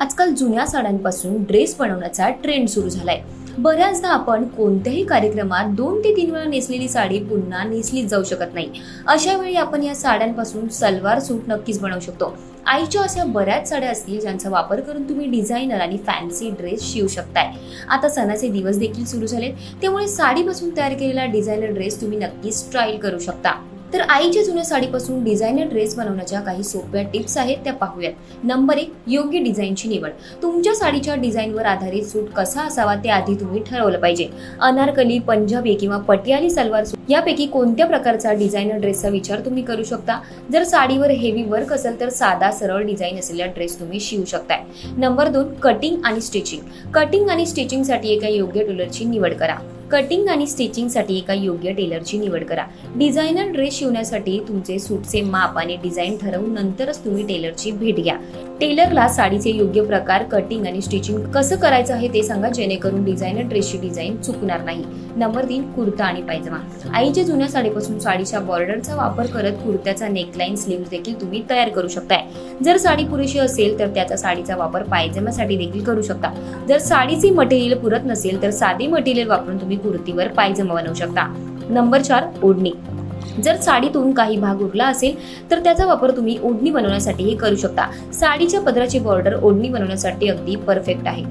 आजकाल जुन्या साड्यांपासून ड्रेस बनवण्याचा ट्रेंड सुरू झालाय. बऱ्याचदा आपण कोणत्याही कार्यक्रमात दोन ते तीन वेळा नेसलेली साडी पुन्हा नेसलीच जाऊ शकत नाही. अशा वेळी आपण या साड्यांपासून सलवार सूट नक्कीच बनवू शकतो. आईच्या अशा बऱ्याच साड्या असतील ज्यांचा वापर करून तुम्ही डिझायनर आणि फॅन्सी ड्रेस शिवू शकताय. आता सणाचे दिवस देखील सुरू झालेत त्यामुळे साडीपासून तयार केलेला डिझायनर ड्रेस तुम्ही नक्कीच ट्रायल करू शकता. तर आईच्या जुन्या साडीपासून डिझायनर ड्रेस बनवण्याच्या काही सोप्या टिप्स आहेत त्या पाहूयात. नंबर एक योग्य डिझाईनची निवड. तुमच्या साडीच्या डिझाईनवर आधारित सूट कसा असावा ते आधी तुम्ही ठरवलं पाहिजे. अनारकली पंजाबी किंवा पटियाली सलवार सूट यापैकी कोणत्या प्रकारचा डिझायनर ड्रेसचा विचार तुम्ही करू शकता? जर साडीवर हेवी वर्क असेल तर साधा सरळ डिझाईन असलेला ड्रेस तुम्ही शिवू शकताय. नंबर दोन कटिंग आणि स्टिचिंग कटिंग आणि स्टिचिंगसाठी एका योग्य टेलरची निवड करा. कटिंग आणि स्टिचिंगसाठी एका योग्य टेलरची निवड करा. डिझायनर ड्रेस शिवण्यासाठी तुमचे सूटचे माप आणि डिझाईन ठरवून नंतरच तुम्ही टेलरची भेट घ्या. टेलरला साडीचे योग्य प्रकार कटिंग आणि स्टिचिंग कसं करायचं आहे ते सांगा जेणेकरून डिझायनर ड्रेसची डिझाईन चुकणार नाही. नंबर तीन कुर्ता आणि पायजमा. आईच्या जुन्या साडीपासून साडीच्या बॉर्डरचा वापर करत कुर्त्याचा नेकलाईन स्लीव्ह देखील तुम्ही तयार करू शकताय. जर साडी पुरेशी असेल तर त्याचा साडीचा वापर पायजम्यासाठी देखील करू शकता. जर साडीचे मटेरियल पुरत नसेल तर साधे मटेरियल वापरून तुम्ही कुर्तीवर पायजमा बनवू शकता. नंबर चार ओढणी. जर साडीतून काही भाग उरला असेल तर त्याचा वापर तुम्ही ओढणी बनवण्यासाठीही करू शकता. साडीच्या पदराची बॉर्डर ओढणी बनवण्यासाठी अगदी परफेक्ट आहे.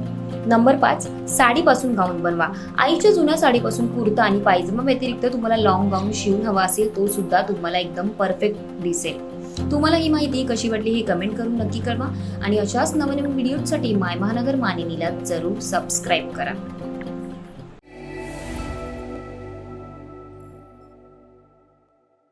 नंबर पाच साडीपासून गाऊन बनवा. आईच्या जुन्या साडीपासून कुर्ता आणि पायजमा व्यतिरिक्त तुम्हाला लॉंग गाऊन शिवून हवा असेल तो सुद्धा तुम्हाला एकदम परफेक्ट दिसेल. तुम्हाला ही माहिती कशी वाटली हे कमेंट करून नक्की कळवा. आणि अशाच नवनवीन व्हिडिओसाठी माय महानगर मानिनीला जरूर सबस्क्राईब करा.